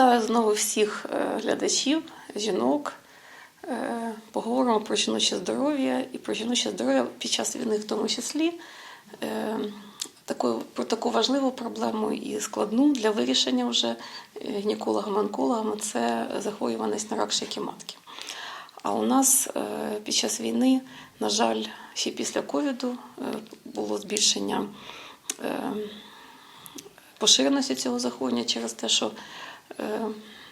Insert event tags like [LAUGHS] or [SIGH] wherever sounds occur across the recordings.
Вітаю знову всіх е, глядачів, жінок. Е, Поговоримо про жіноче здоров'я і про жіноче здоров'я під час війни, в тому числі. Е, про таку важливу проблему і складну для вирішення вже гінекологам-онкологам це захворюваність на рак шийки матки. А у нас під час війни, на жаль, ще після ковіду було збільшення поширеності цього захворювання через те, що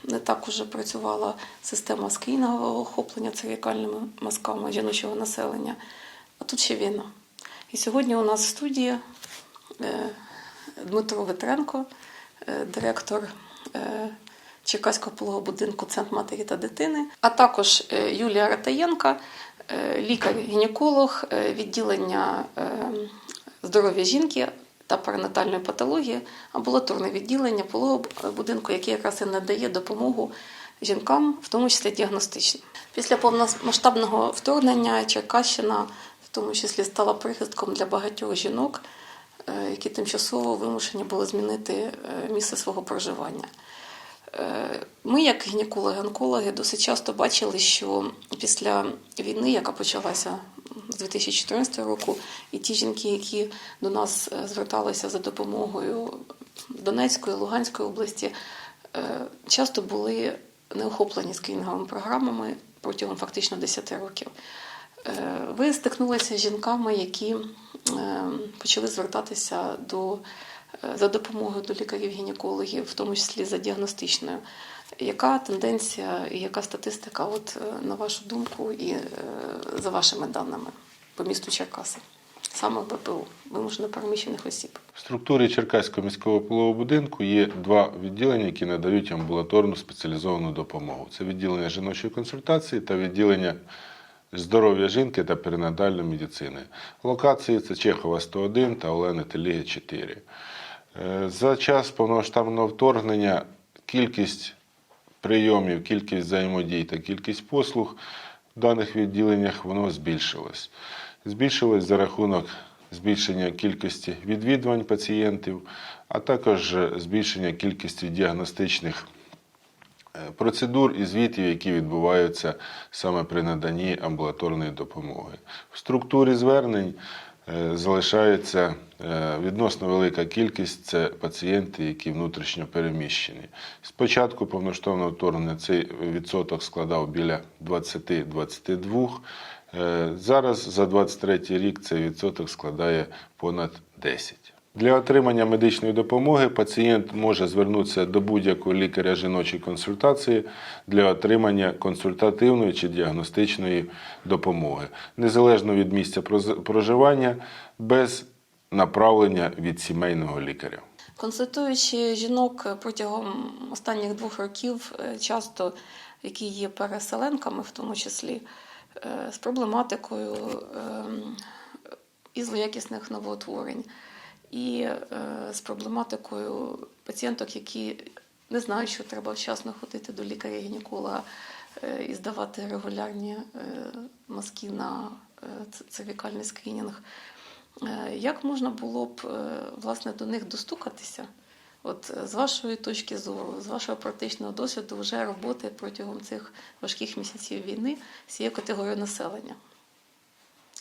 не так уже працювала система скринінгового охоплення цервікальними мазками жіночого населення. А тут ще війна. І сьогодні у нас в студії е, Дмитро Ветренко, е, директор е, Черкаського пологового будинку Центр матері та дитини, а також е, Юлія Ратаєнка, е, лікар-гінеколог е, відділення е, здоров'я жінки та перинатальної патології, амбулаторне відділення пологового будинку, яке якраз і надає допомогу жінкам, в тому числі діагностичну. Після повномасштабного вторгнення Черкащина в тому числі стала прихистком для багатьох жінок, е, які тимчасово вимушені були змінити е, місце свого проживання. Е, Ми, як гінекологи-онкологи, досить часто бачили, що після війни, яка почалася з 2014 року, і ті жінки, які до нас е, зверталися за допомогою Донецької, Луганської області, е, часто були не охоплені скринінговими програмами протягом фактично 10 років. Е, Ви стикнулися з жінками, які е, почали звертатися до, за допомогою до лікарів-гінекологів, в тому числі за діагностичною. Яка тенденція і яка статистика, от, е, на вашу думку, і е, за вашими даними по місту Черкаси, саме ВПО, вимушено переміщених осіб? В структурі Черкаського міського пологового будинку є два відділення, які надають амбулаторну спеціалізовану допомогу. Це відділення жіночої консультації та відділення здоров'я жінки та перинатальної медицини. Локації це Чехова 101 та Олени Теліги 4. Е, За час повномасштабного вторгнення кількість прийомів, кількість взаємодій та кількість послуг в даних відділеннях воно збільшилось. Збільшилось за рахунок збільшення кількості відвідувань пацієнтів, а також збільшення кількості діагностичних е, процедур і звітів, які відбуваються саме при наданні амбулаторної допомоги. В структурі звернень е, залишається е, відносно велика кількість це пацієнти, які внутрішньо переміщені. Спочатку повноштовного вторгнення цей відсоток складав біля 20-22. Е, Зараз за 23 рік цей відсоток складає понад 10. Для отримання медичної допомоги пацієнт може звернутися до будь-якого лікаря жіночої консультації для отримання консультативної чи діагностичної допомоги, незалежно від місця проживання, без направлення від сімейного лікаря. Консультуючи жінок протягом останніх двох років, е, часто які є переселенками, в тому числі е, з проблематикою ем, і злоякісних новоутворень, і е, з проблематикою пацієнток, які не знають, що треба вчасно ходити до лікаря-гінеколога е, і здавати регулярні е, мазки на цервікальний скринінг. Як можна було б власне до них достукатися? От з вашої точки зору, з вашого практичного досвіду, вже роботи протягом цих важких місяців війни з цією категорією населення,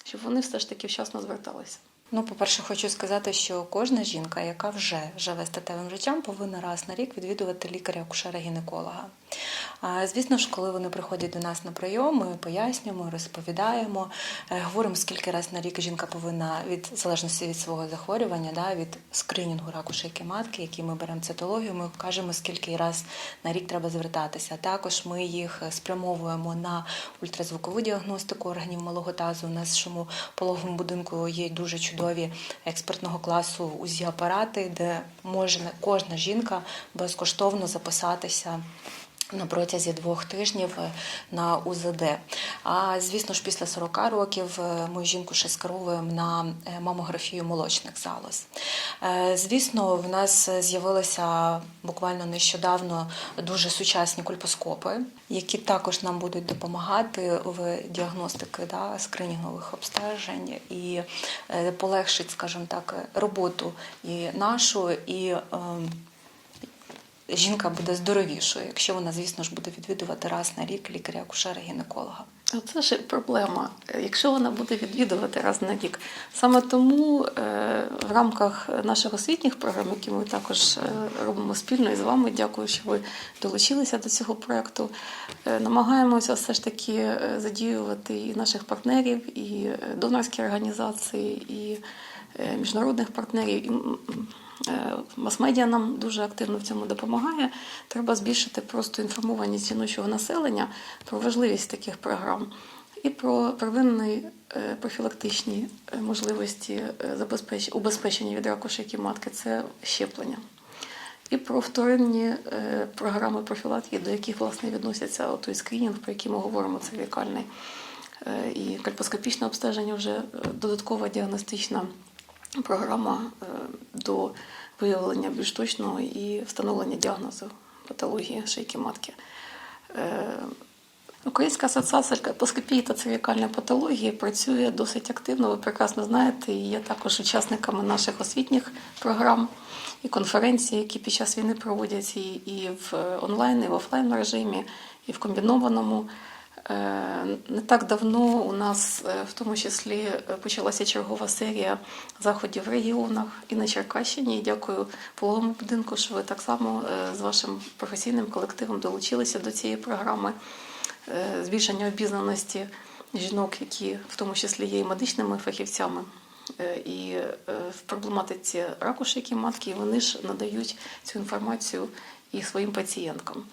щоб вони все ж таки вчасно зверталися. Ну, по-перше, хочу сказати, що кожна жінка, яка вже живе статевим життям, повинна раз на рік відвідувати лікаря-акушера-гінеколога. Звісно ж, коли вони приходять до нас на прийом, ми пояснюємо, розповідаємо, е, говоримо, скільки раз на рік жінка повинна від залежності від свого захворювання, да, від скринінгу раку шийки матки, який ми беремо цитологію, ми кажемо, скільки раз на рік треба звертатися. Також ми їх спрямовуємо на ультразвукову діагностику органів малого тазу. У нашому пологовому будинку є дуже чудові експертного класу УЗІ-апарати, де може кожна жінка безкоштовно записатися. На протязі двох тижнів е, на УЗД. А звісно ж, після 40 років е, ми жінку ще скеровуємо на е, мамографію молочних залоз. Звісно, в нас з'явилися буквально нещодавно дуже сучасні кульпоскопи, які також нам будуть допомагати в діагностиці да, скринінгових обстежень і полегшить, скажімо так, роботу і нашу, і ем, жінка буде здоровішою, якщо вона, звісно ж, буде відвідувати раз на рік лікаря-акушера-гінеколога. Це ж проблема. Якщо вона буде відвідувати раз на рік, саме тому е, в рамках наших освітніх програм, які ми також е, робимо спільно із вами, дякую, що ви долучилися до цього проекту. е, Намагаємося все ж таки задіювати і наших партнерів, і донорські організації, і міжнародних партнерів. Е, Мас-медіа нам дуже активно в цьому допомагає. Треба збільшити просто інформованість жіночого населення про важливість таких програм і про первинні е, профілактичні е, можливості убезпечення від раку шийки матки це щеплення. І про вторинні програми профілактики, до яких власне відносяться той скринінг, про який ми говоримо, це вікальний е, і кальпоскопічне обстеження вже додаткова діагностична програма е, до виявлення більш точного і встановлення діагнозу патології шийки матки. Е, Українська асоціація кальпоскопії та цервікальної патології працює досить активно. Ви прекрасно знаєте, і є також учасниками наших освітніх програм і конференцій, які під час війни проводяться і в онлайн, і в офлайн режимі, і в комбінованому. Е, Не так давно у нас, е, в тому числі, е, почалася чергова серія заходів в регіонах і на Черкащині. І дякую пологовому будинку, що ви так само з вашим професійним колективом долучилися до цієї програми збільшення обізнаності жінок, які в тому числі є і медичними фахівцями. І в проблематиці раку шийки матки вони ж надають цю інформацію і своїм пацієнткам.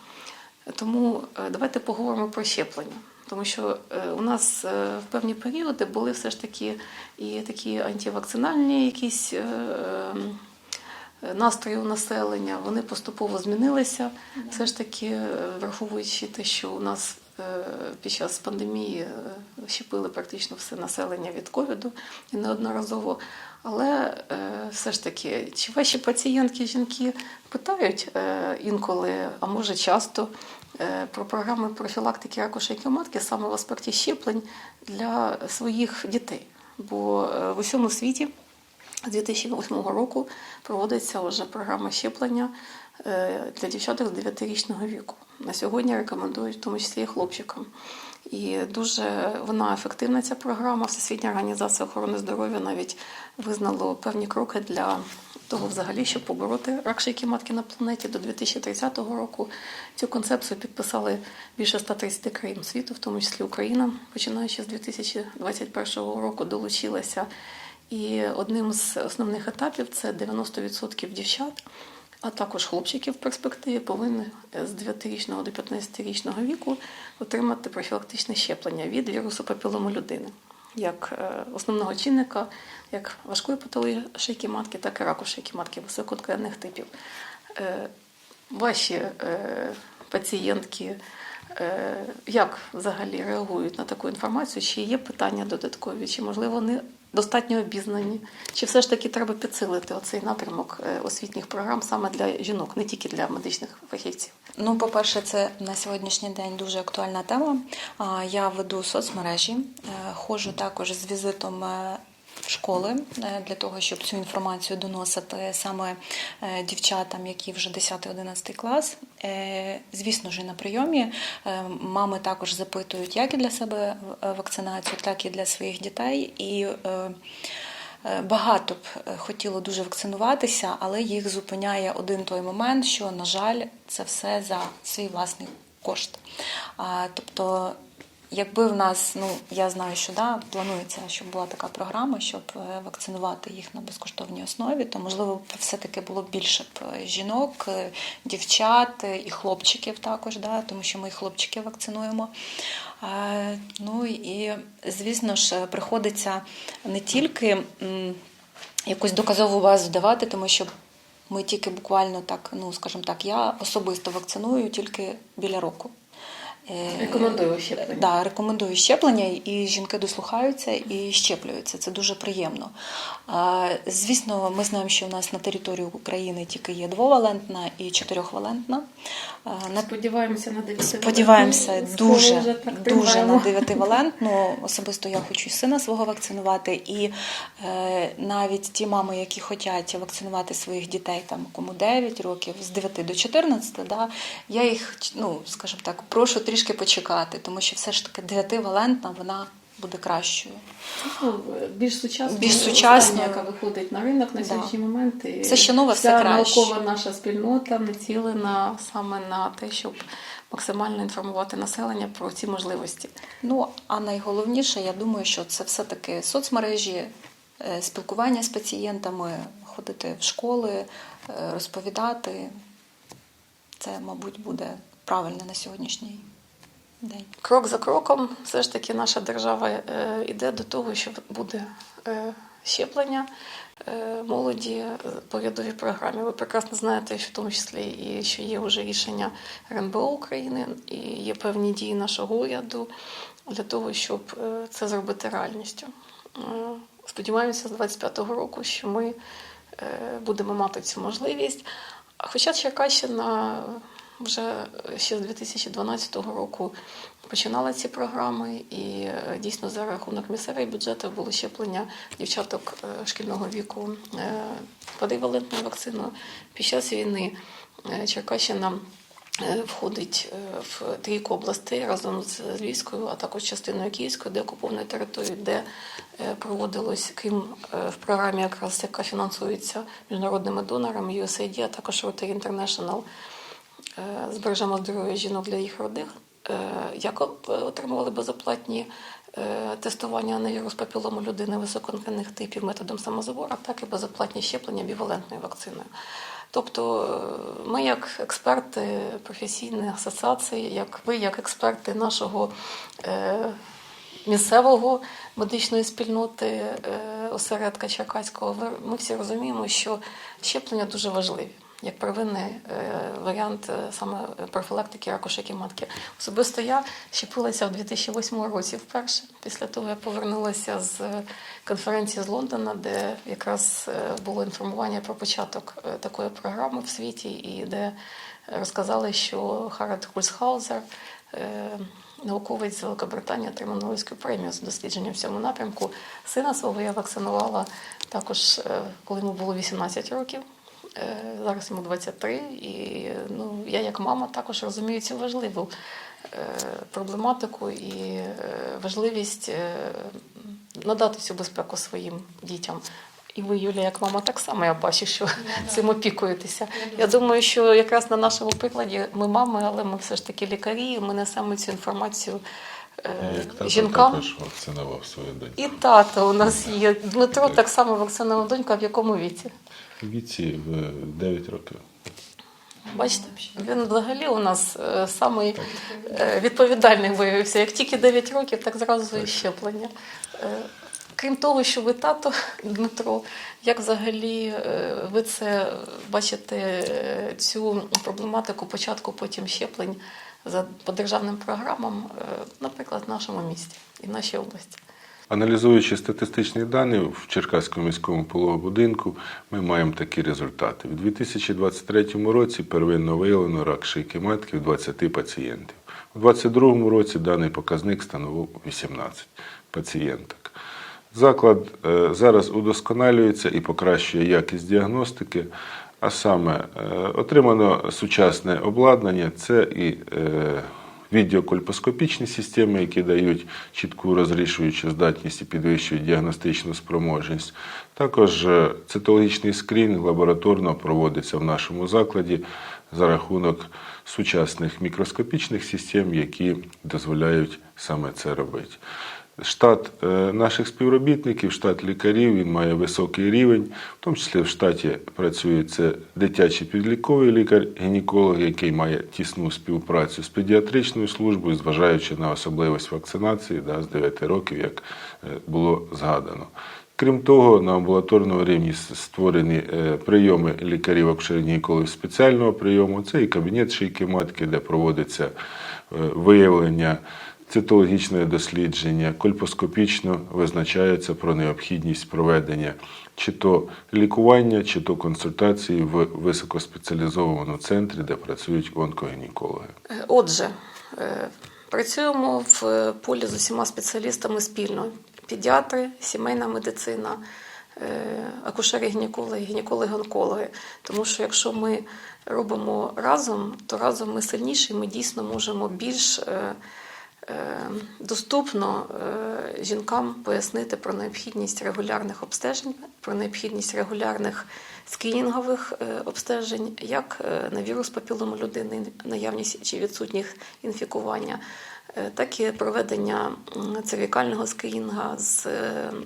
Тому е, давайте поговоримо про щеплення. Тому що е, у нас е, в певні періоди були все ж таки і такі антивакцинальні якісь ем, настрої у населення, вони поступово змінилися. Все ж таки, враховуючи те, що у нас під час пандемії е, щепили практично все населення від ковіду і неодноразово. Але е, все ж таки, чи ваші пацієнтки, жінки питають е, інколи, а може часто, е, про програми профілактики раку шийки матки саме в аспекті щеплень для своїх дітей? Бо е, в усьому світі з 2008 року проводиться вже програма щеплення е, для дівчаток з 9-річного віку. На сьогодні рекомендують в тому числі і хлопчикам. І дуже вона ефективна ця програма. Всесвітня організація охорони здоров'я навіть визнало певні кроки для того, взагалі, щоб побороти рак шийки матки на планеті до 2030 року. Цю концепцію підписали більше 130 країн світу, в тому числі Україна, починаючи з 2021 року, долучилася. І одним з основних етапів це 90% дівчат, а також хлопчиків в перспективі повинні з 9-річного до 15-річного віку отримати профілактичне щеплення від вірусу папілому людини, як е, основного чинника, як важкої патології шийки матки, так і раку шийки матки високотканних типів. Е, Ваші е, пацієнтки е, як взагалі реагують на таку інформацію? Чи є питання додаткові, чи можливо вони достатньо обізнані? Чи все ж таки треба підсилити оцей напрямок е, освітніх програм саме для жінок, не тільки для медичних фахівців? Ну, по-перше, це на сьогоднішній день дуже актуальна тема. Я веду соцмережі, е, ходжу також з візитом е, школи е, для того, щоб цю інформацію доносити саме е, дівчатам, які вже 10-11 клас. Е, Звісно ж, на прийомі мами також запитують як і для себе вакцинацію, так і для своїх дітей. І Багато б хотіло дуже вакцинуватися, але їх зупиняє один той момент, що, на жаль, це все за свій власний кошт. Тобто, якби в нас, ну я знаю, що да, планується, щоб була така програма, щоб е, вакцинувати їх на безкоштовній основі, то можливо все-таки було б більше б е, жінок, е, дівчат і хлопчиків також, да, тому що ми і хлопчиків вакцинуємо. Ну і звісно ж, приходиться не тільки якусь доказову базу давати, тому що ми тільки буквально так, ну скажімо так, я особисто вакциную тільки біля року. Е, Рекомендую щеплення. Да, рекомендую щеплення, і жінки дослухаються і щеплюються. Це дуже приємно. Звісно, ми знаємо, що у нас на території України тільки є двовалентна і чотирьохвалентна. Сподіваємося на 9 Сподіваємося дуже, дуже на. 9-валентну. Особисто я хочу сина свого вакцинувати. І е, навіть ті мами, які хочуть вакцинувати своїх дітей, там кому 9 років, з 9 до 14, да, я їх, ну, скажімо так, прошу трішки почекати, тому що все ж таки 9-валентна вона буде кращою. Ну, більш сучасно, Більш сучасно. яка виходить на ринок на Да. сьогоднішній момент. І Все, що нове, все краще. наукова наша спільнота націлена саме на те, щоб максимально інформувати населення про ці можливості. Ну, а найголовніше, я думаю, що це все-таки соцмережі, е, спілкування з пацієнтами, ходити в школи, е, розповідати. Це, мабуть, буде правильно на сьогоднішній день. Крок за кроком, все ж таки, наша держава е, йде до того, що буде е, щеплення е, молоді е, по рядовій програмі. Ви прекрасно знаєте, що в тому числі і що є вже рішення РНБО України і є певні дії нашого уряду для того, щоб е, це зробити реальністю. Е, Сподіваємося, з 25-го року, що ми е, будемо мати цю можливість. Хоча Черкащина вже ще з 2012 року починала ці програми, і е, дійсно за рахунок місцевих бюджетів було щеплення дівчаток е, шкільного віку е, подивалентною вакциною. Під час війни е, Черкащина е, входить е, в трійку областей разом з Львівською, а також частиною Київської, де окупованої території, де е, проводилось, крім е, в програмі, якраз яка фінансується міжнародними донорами USAID, а також Rotary International, е, збережемо здоров'я жінок для їх родин, е, як от- отримували безоплатні е, тестування на вірус папілому людини високоінфекційних типів методом самозабору, так і безоплатні щеплення бівалентною вакциною. Тобто е, ми, як експерти професійної асоціації, як ви, як експерти нашого е, місцевого медичної спільноти е, осередка Черкаського, ми всі розуміємо, що щеплення дуже важливі. Як первинний е, варіант е, саме профілактики раку шийки матки. Особисто я щепилася в 2008 році вперше. Після того я повернулася з конференції з Лондона, де якраз е, було інформування про початок такої програми в світі, і де розказали, що Харальд Хульсхаузер, науковець з Великобританії, отримав Нобелівську премію з дослідженням в цьому напрямку. Сина свого я вакцинувала також, коли йому було 18 років. Е, Зараз йому 23, і ну, я як мама також розумію цю важливу е, проблематику і е, важливість надати всю безпеку своїм дітям. І ви, Юлія, як мама, так само я бачу, що цим опікуєтеся. Я думаю, що якраз на нашому прикладі ми мами, але ми все ж таки лікарі, і ми несемо цю інформацію е, жінкам. також вакцинував свою доньку. І тато у нас є. Дмитро так само вакцинував донька, в якому віці. Віці в 9 років. Бачите, він взагалі у нас е, самий е, відповідальний виявився. Як тільки 9 років, так зразу і щеплення. Е, Крім того, що ви тато, [LAUGHS] Дмитро, як взагалі е, ви це бачите е, цю проблематику початку потім щеплень за по державним програмам, е, наприклад, в нашому місті і в нашій області? Аналізуючи статистичні дані в Черкаському міському пологовому будинку, ми маємо такі результати. У 2023 році первинно виявлено рак шийки матки в 20 пацієнтів. У 2022 році даний показник становив 18 пацієнток. Заклад е, зараз удосконалюється і покращує якість діагностики, а саме е, отримано сучасне обладнання, це і е, відеокольпоскопічні системи, які дають чітку розрішуючу здатність і підвищують діагностичну спроможність. Також е, цитологічний скринінг лабораторно проводиться в нашому закладі за рахунок сучасних мікроскопічних систем, які дозволяють саме це робити. Штат е, наших співробітників, штат лікарів, він має високий рівень, в тому числі в штаті працює це дитячий підліковий лікар-гінеколог, який має тісну співпрацю з педіатричною службою, зважаючи на особливість вакцинації да, з 9 років, як е, було згадано. Крім того, на амбулаторному рівні створені е, прийоми лікарів акушерів гінекологів спеціального прийому. Це і кабінет шийки матки, де проводиться виявлення, цитологічне дослідження, кольпоскопічно визначається про необхідність проведення чи то лікування, чи то консультації в високоспеціалізованому центрі, де працюють онкогінекологи. Е, Отже, е, працюємо в полі з усіма спеціалістами спільно: педіатри, сімейна медицина, е, акушери, гінекологи, гінекологи-онкологи. Тому що якщо ми робимо разом, то разом ми сильніші, ми дійсно можемо більш доступно е, жінкам пояснити про необхідність регулярних обстежень, про необхідність регулярних скринінгових е, обстежень, як е, на вірус папілому людини, наявність чи відсутніх інфікування, е, так і проведення цервікального скринінга з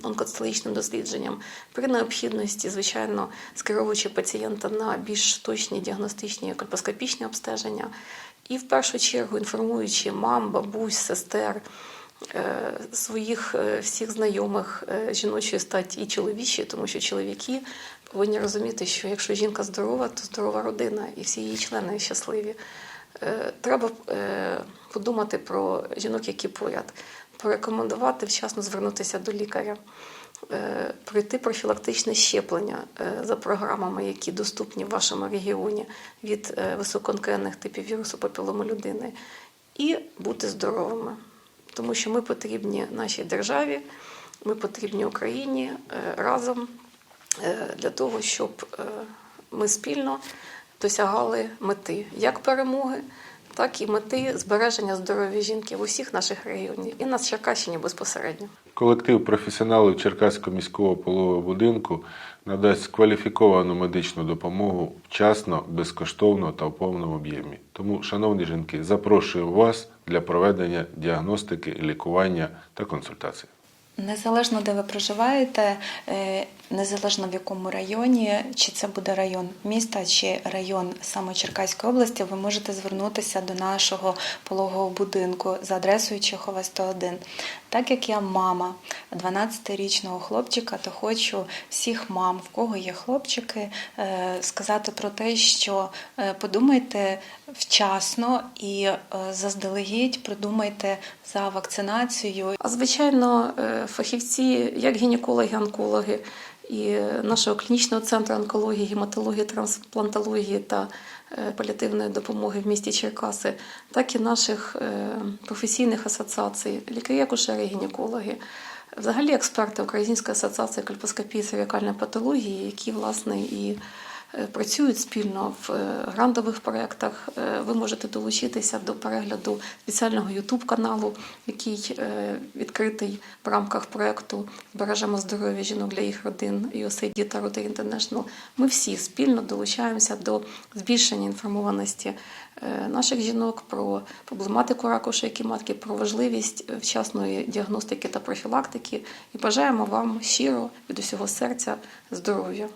онкоцитологічним дослідженням. При необхідності, звичайно, скеровуючи пацієнта на більш точні діагностичні кольпоскопічні обстеження, і в першу чергу інформуючи мам, бабусь, сестер. Своїх всіх знайомих жіночої статі і чоловічої, тому що чоловіки повинні розуміти, що якщо жінка здорова, то здорова родина і всі її члени щасливі. Е, Треба е, подумати про жінок, які поряд, порекомендувати вчасно звернутися до лікаря, е, пройти профілактичне щеплення за програмами, які доступні в вашому регіоні від високоонкогенних типів вірусу папілому людини, і бути здоровими. Тому що ми потрібні нашій державі, ми потрібні Україні разом для того, щоб е, ми спільно досягали мети як перемоги, так і мети збереження здоров'я жінки в усіх наших регіонах і на Черкащині безпосередньо. Колектив професіоналів Черкаського міського пологового будинку надасть кваліфіковану медичну допомогу вчасно, безкоштовно та в повному об'ємі. Тому, шановні жінки, запрошуємо вас для проведення діагностики, лікування та консультацій. Незалежно де ви проживаєте, е, незалежно в якому районі, чи це буде район міста, чи район саме Черкаської області, ви можете звернутися до нашого пологового будинку за адресою Чехова 101. Так як я мама 12-річного хлопчика, то хочу всіх мам, в кого є хлопчики, е, сказати про те, що е, подумайте вчасно і е, заздалегідь продумайте за вакцинацією А звичайно, фахівці, як гінекологи, онкологи і нашого клінічного центру онкології, гематології, трансплантології та е, паліативної допомоги в місті Черкаси, так і наших е, професійних асоціацій, лікарі, акушери, гінекологи. Взагалі експерти Української асоціації кальпоскопії і cervicальної патології, які власне і працюють спільно в е, грантових проєктах. Е, Ви можете долучитися до перегляду спеціального youtube каналу, який е, відкритий в рамках проєкту Збережемо здоров'я жінок для їх родин USAID та Rotary International. Ми всі спільно долучаємося до збільшення інформованості е, наших жінок про проблематику раку шийки матки, про важливість е, вчасної діагностики та профілактики. І бажаємо вам щиро від усього серця здоров'я.